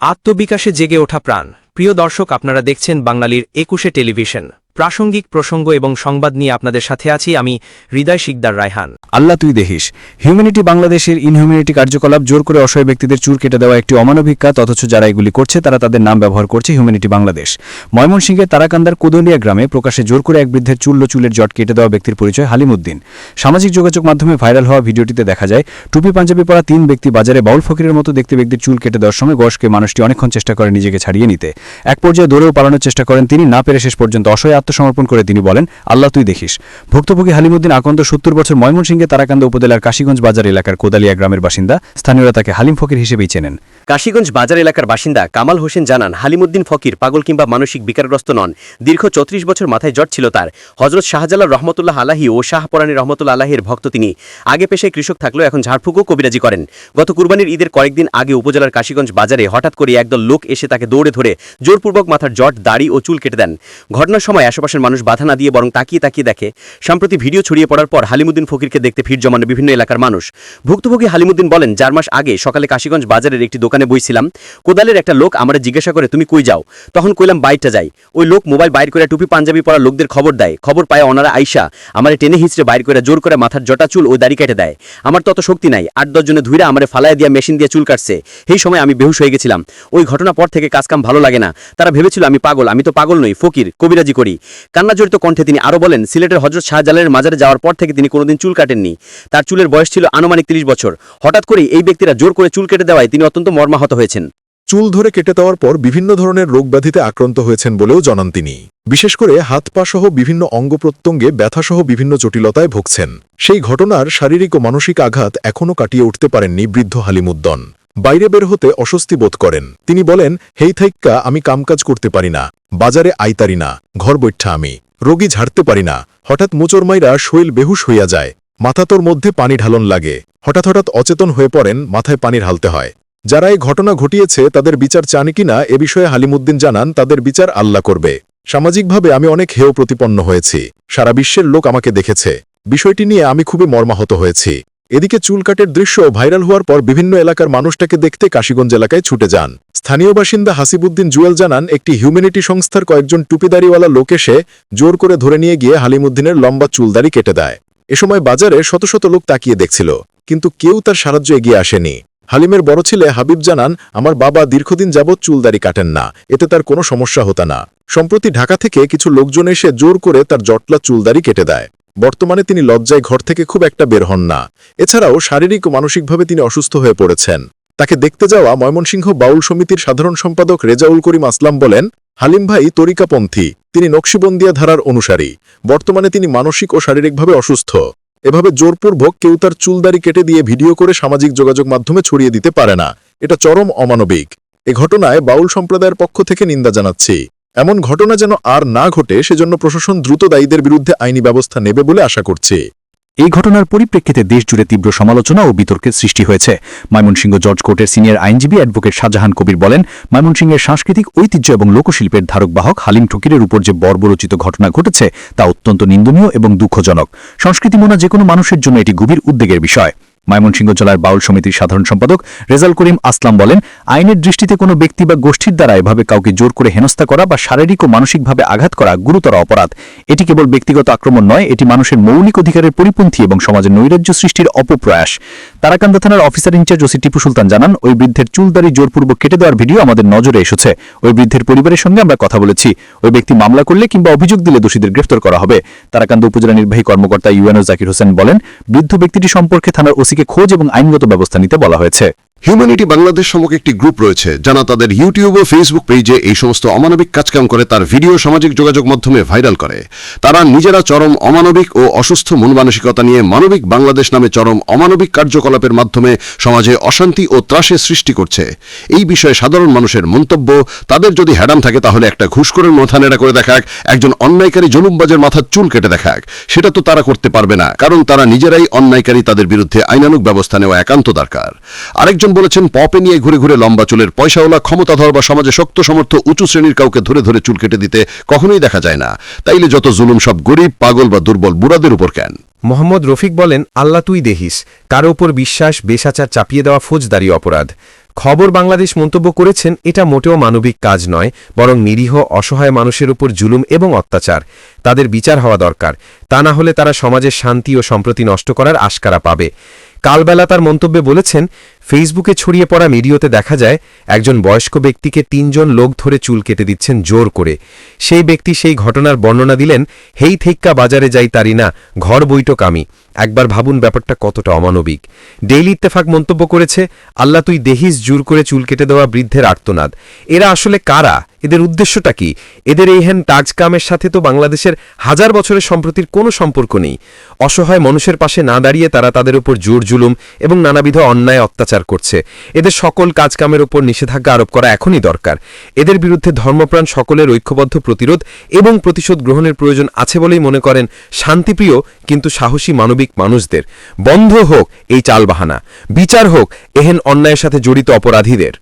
আত্মবিকাশে জেগে ওঠা প্রাণ। প্রিয় দর্শক আপনারা দেখছেন বাঙালির একুশে টেলিভিশন। প্রাসঙ্গিক প্রসঙ্গ এবং সংবাদ নিয়ে আপনাদের সাথে আছি আমি হৃদয় শিকদার রায়হান। আল্লাহ তুই দেখিস। হিউম্যানিটি বাংলাদেশের ইনহিউম্যানিটি কার্যকলাপ জোর করে অসহায় ব্যক্তিদের চুর কেটে দেওয়া একটি অমানবিক কাজ, অথচ যারা এগুলি করছে, তারা তাদের নাম ব্যবহার করছে হিউম্যানিটি বাংলাদেশ। ময়মনসিংহের তারাকান্দার কোদলিয়া গ্রামে প্রকাশে জোর করে এক বৃদ্ধের চুল্ল চুলের জট কেটে দেওয়া ব্যক্তির পরিচয় হালিমুদ্দিন। সামাজিক যোগাযোগ মাধ্যমে ভাইরাল হওয়া ভিডিওটিতে দেখা যায়, টুপি পাঞ্জাবি পরা তিন ব্যক্তি বাজারে বাউল ফকিরের মতো দেখতে ব্যক্তির চুল কেটে দেওয়ার সময় বয়স্ক মানুষটি অনেকক্ষণ চেষ্টা করে নিজেকে ছাড়িয়ে নিতে। এক পর্যায়ে দৌড়েও পালানোর চেষ্টা করেন তিনি, না পেরে শেষ পর্যন্ত অসহায় আত্মসমর্পণ করে তিনি বলেন, আল্লাহ, তুই দেখিস। ভুক্তভোগী হালিমুদ্দিন আকন্দ সত্তর বছর ময়মনসিংহে তারাকান্দা উপজেলার কাশীগঞ্জ বাজার এলাকার কোদালিয়া গ্রামের বাসিন্দা। স্থানীয়রা তাকে হালিম ফকির হিসেবেই চেনেন। কাশীগঞ্জ বাজার এলাকার বাসিন্দা কামাল হোসেন জানান, হালিমুদ্দিন ফকির পাগল কিংবা মানসিক বিকারগ্রস্ত নন। দীর্ঘ চৌত্রিশ বছর মাথায় জট ছিল তার। হজরত শাহজালাল রহমতুল্লাহ আলাহি ও শাহপরানী রহমতুল্লাহ আলাহির ভক্ত তিনি। আগে পেশায় কৃষক থাকলেও এখন ঝাড়ফুঁকও কবিরাজি করেন। গত কুরবানির ঈদের কয়েকদিন আগে উপজেলার কাশীগঞ্জ বাজারে হঠাৎ করে একদল লোক এসে তাকে দৌড়ে ধরে জোরপূর্বক মাথার জট দাড়ি ও চুল কেটে দেন। ঘটনার সময় আশেপাশের মানুষ বাধা না দিয়ে বরং তাকিয়ে তাকিয়ে দেখে। সম্প্রতি ভিডিও ছড়িয়ে পড়ার পর হালিমুদ্দিন ফকিরকে দেখতে ভিড় জমান বিভিন্ন এলাকার মানুষ। ভুক্তভোগী হালিমুদ্দিন বলেন চার মাস আগে সকালে কাশীগঞ্জ বাজারের একটি দোকানে বইছিলাম, কোদালের একটা লোক আমার জিজ্ঞাসা করে, তুমি কই যাও? তখন কইলাম, বাইরটা যাই। ওই লোক মোবাইল বাইর করে টুপি, পাঞ্জাবি পরা লোকদের খবর দেয়। খবর পায় ওনারা আইসা আমার টেনে হিচড়ে বাইর করে জোর করে মাথার জটা চুল ওই দাড়ি কেটে দেয়। আমার তত শক্তি নাই। আট, দশ জনে ধুইরা আমার ফালায় দিয়া মেশিন দিয়ে চুল কাটছে। সেই সময় আমি বেহুশ হয়ে গেছিলাম। ওই ঘটনা পর থেকে কাজকাম ভালো লাগে না। তারা ভেবেছিল, আমি পাগল। আমি তো পাগল নই। ফকির, কবিরাজি করি। কান্না জড়িত কণ্ঠে তিনি আরও বলেন, সিলেটের হজরত শাহজালালের মাজারে যাওয়ার পর থেকে তিনি কোনোদিন চুল কাটেননি। তার চুলের বয়স ছিল আনুমানিক তিরিশ বছর। হঠাৎ করেই এই ব্যক্তিরা জোর করে চুল কেটে দেওয়ায় তিনি অত্যন্ত মর্মাহত হয়েছেন। চুল ধরে কেটে দেওয়ার পর বিভিন্ন ধরনের রোগব্যাধিতে আক্রান্ত হয়েছেন বলেও জানান তিনি। বিশেষ করে হাত পা সহ বিভিন্ন অঙ্গ প্রত্যঙ্গে ব্যথাসহ বিভিন্ন জটিলতায় ভুগছেন। সেই ঘটনার শারীরিক ও মানসিক আঘাত এখনও কাটিয়ে উঠতে পারেননি বৃদ্ধ হালিমুদ্দন। বাইরে বের হতে অস্বস্তি বোধ করেন। তিনি বলেন, হেই থাইক্কা, আমি কামকাজ করতে পারি না। বাজারে আইতারি না। ঘর বৈঠা আমি। রোগী ঝাড়তে পারি না। হঠাৎ মোচরমাইরা শৈল বেহুশ হইয়া যায়। মাথা তোর মধ্যে পানি ঢালন লাগে। হঠাৎ হঠাৎ অচেতন হয়ে পড়েন, মাথায় পানি ঢালতে হয়। যারা এই ঘটনা ঘটিয়েছে, তাদের বিচার চান কিনা এ বিষয়ে হালিমুদ্দিন জানান, তাদের বিচার আল্লাহ করবে। সামাজিকভাবে আমি অনেক হেয় প্রতিপন্ন হয়েছি। সারা বিশ্বের লোক আমাকে দেখেছে। বিষয়টি নিয়ে আমি খুবই মর্মাহত হয়েছি। এদিকে চুলকাটের দৃশ্য ভাইরাল হওয়ার পর বিভিন্ন এলাকার মানুষটাকে দেখতে কাশীগঞ্জ এলাকায় ছুটে যান। স্থানীয় বাসিন্দা হাসিবুদ্দিন জুয়েল জানান, একটি হিউম্যানিটি সংস্থার কয়েকজন টুপিদারিওয়ালা লোক এসে জোর করে ধরে নিয়ে গিয়ে হালিমুদ্দিনের লম্বা চুলদারি কেটে দেয়। এ সময় বাজারে শত শত লোক তাকিয়ে দেখছিল, কিন্তু কেউ তার সাহায্য এগিয়ে আসেনি। হালিমের বড় ছেলে হাবিব জানান, আমার বাবা দীর্ঘদিন যাবৎ চুলদারি কাটেন না। এতে তার কোনো সমস্যা হতো না। সম্প্রতি ঢাকা থেকে কিছু লোকজন এসে জোর করে তার জটলা চুলদারি কেটে দেয়। বর্তমানে তিনি লজ্জায় ঘর থেকে খুব একটা বের হন না। এছাড়াও শারীরিক ও মানসিকভাবে তিনি অসুস্থ হয়ে পড়েছেন। তাকে দেখতে যাওয়া ময়মনসিংহ বাউল সমিতির সাধারণ সম্পাদক রেজাউল করিম আসলাম বলেন, হালিম ভাই তরিকাপন্থী। তিনি নকশিবন্দিয়া ধারার অনুসারী। বর্তমানে তিনি মানসিক ও শারীরিকভাবে অসুস্থ। এভাবে জোরপূর্বক কেউ তার চুলদারি কেটে দিয়ে ভিডিও করে সামাজিক যোগাযোগ মাধ্যমে ছড়িয়ে দিতে পারে না। এটা চরম অমানবিক। এ ঘটনায় বাউল সম্প্রদায়ের পক্ষ থেকে নিন্দা জানাচ্ছি। এমন ঘটনা যেন আর না ঘটে, সেজন্য প্রশাসন দ্রুত দায়ীদের বিরুদ্ধে আইনি ব্যবস্থা নেবে বলে আশা করছি। এই ঘটনার পরিপ্রেক্ষিতে দেশজুড়ে তীব্র সমালোচনা ও বিতর্কের সৃষ্টি হয়েছে। ময়মনসিংহ জর্জ কোর্টের সিনিয়র আইনজীবী অ্যাডভোকেট শাহজাহান কবির বলেন, ময়মনসিংহের সাংস্কৃতিক ঐতিহ্য এবং লোকশিল্পের ধারক বাহক হালিম ঠকিরের উপর যে বর্বরচিত ঘটনা ঘটেছে, তা অত্যন্ত নিন্দনীয় এবং দুঃখজনক। সংস্কৃতি মোনা যে কোনো মানুষের জন্য এটি গভীর উদ্বেগের বিষয়। ময়মনসিংহ জেলার বাউল সমিতির সাধারণ সম্পাদক রেজাল করিম আসলাম বলেন, আইনের দৃষ্টিতে কোনো ব্যক্তি বা গোষ্ঠীর দ্বারা এভাবে কাউকে জোর করে হেনস্থা করা বা শারীরিক ও মানসিকভাবে আঘাত করা গুরুতর অপরাধ। এটি কেবল ব্যক্তিগত আক্রমণ নয়, এটি মানুষের মৌলিক অধিকারের পরিপন্থী এবং সমাজের নৈরাজ্য সৃষ্টির অপপ্রয়াস। তারাকান্দা থানার officer in charge OC Tipu Sultan জানান, ওই বৃদ্ধের চুলদারি জোরপূর্বক কেটে দেওয়ার ভিডিও আমাদের নজরে এসেছে। ওই বৃদ্ধের পরিবারের সঙ্গে আমরা কথা বলেছি। ওই ব্যক্তি মামলা করলে কিংবা অভিযোগ দিলে দোষীদের গ্রেফতার করা হবে। তারাকান্দা উপজেলা নির্বাহী কর্মকর্তা ইউএনও জাকির হোসেন বলেন, বৃদ্ধ ব্যক্তিটি সম্পর্কে থানার ওসিকে খোঁজ এবং আইনগত ব্যবস্থা নিতে বলা হয়েছে। হিউম্যানিটি বাংলাদেশ নামক একটি গ্রুপ রয়েছে যারা তাদের ইউটিউব ও ফেসবুক পেজে এই সমস্ত অমানবিক কাজকাম করে তার ভিডিও সামাজিক যোগাযোগ মাধ্যমে ভাইরাল করে। তারা নিজেরা চরম অমানবিক ও অসুস্থ মন মানসিকতা নিয়ে মানবিক বাংলাদেশ নামে চরম অমানবিক কার্যকলাপের মাধ্যমে সমাজে অশান্তি ও ত্রাসের সৃষ্টি করছে। এই বিষয়ে সাধারণ মানুষের মন্তব্য, তাদের যদি হ্যাডাম থাকে তাহলে একটা ঘুষখোরের মাথা নেড়া করে দেখাক একজন অন্যায়কারী জলুমবাজের মাথার চুল কেটে দেখাক সেটা তো তারা করতে পারবে না, কারণ তারা নিজেরাই অন্যায়কারী তাদের বিরুদ্ধে আইনানুক ব্যবস্থা নেওয়া একান্ত দরকার। আরেকজন বলেছেন, পপে নিয়ে ঘুরে ঘুরে লম্বা চুলের পয়সাওয়ালা, ক্ষমতাধর বা সমাজে শক্ত সমর্থ, উঁচু শ্রেণির কাউকে ধরে ধরে চুল কেটে দিতে কখনোই দেখা যায় না। তাইলে যত জুলুম সব গরিব, পাগল বা দুর্বল বুড়াদের উপর কেন? মোহাম্মদ রফিক বলেন, আল্লাহ তুই দেহিস। কারও ওপর বিশ্বাস, বেশাচার চাপিয়ে দেওয়া ফৌজদারি অপরাধ। খবর বাংলাদেশ মন্তব্য করেছেন, এটা মোটেও মানবিক কাজ নয়, বরং নিরীহ, অসহায় মানুষের উপর জুলুম এবং অত্যাচার। তাদের বিচার হওয়া দরকার। তা না হলে তারা সমাজের শান্তি ও সম্প্রতি নষ্ট করার আশকারা পাবে। কালবেলা তার মন্তব্যে বলেছেন, ফেসবুকে ছড়িয়ে পড়া ভিডিওতে দেখা যায়, একজন বয়স্ক ব্যক্তিকে তিনজন লোক ধরে চুল কেটে দিচ্ছেন জোর করে। সেই ব্যক্তি সেই ঘটনার বর্ণনা দিলেন, হেই থেক্কা বাজারে যাই তারি না, ঘর বইটক আমি। একবার ভাবুন ব্যাপারটা কতটা অমানবিক। ডেইলি ইত্তেফাক মন্তব্য করেছে, আল্লাহ তুই দেহিস জুর করে চুল কেটে দেওয়া বৃদ্ধের আর্তনাদ। এরা আসলে কারা? এদের উদ্দেশ্যটা কি? এদের এই হ্যান কামের সাথে তো বাংলাদেশের হাজার বছরের সম্প্রতির কোনো সম্পর্ক নেই। অসহায় মানুষের পাশে না দাঁড়িয়ে তারা তাদের উপর জোর জুলুম এবং নানাবিধ অন্যায় অত্যাচার করছে। এদের সকল কাজকামের উপর নিষেধাজ্ঞা আরোপ করা এখনই দরকার। এদের বিরুদ্ধে ধর্মপ্রাণ সকলের ঐক্যবদ্ধ প্রতিরোধ এবং প্রতিশোধ গ্রহণের প্রয়োজন আছে বলেই মনে করেন শান্তিপ্রিয় কিন্তু সাহসী মানবিক মানুষদের। বন্ধ হোক এই চালবাহানা। বিচার হোক এহেন অন্যায়ের সাথে জড়িত অপরাধীদের।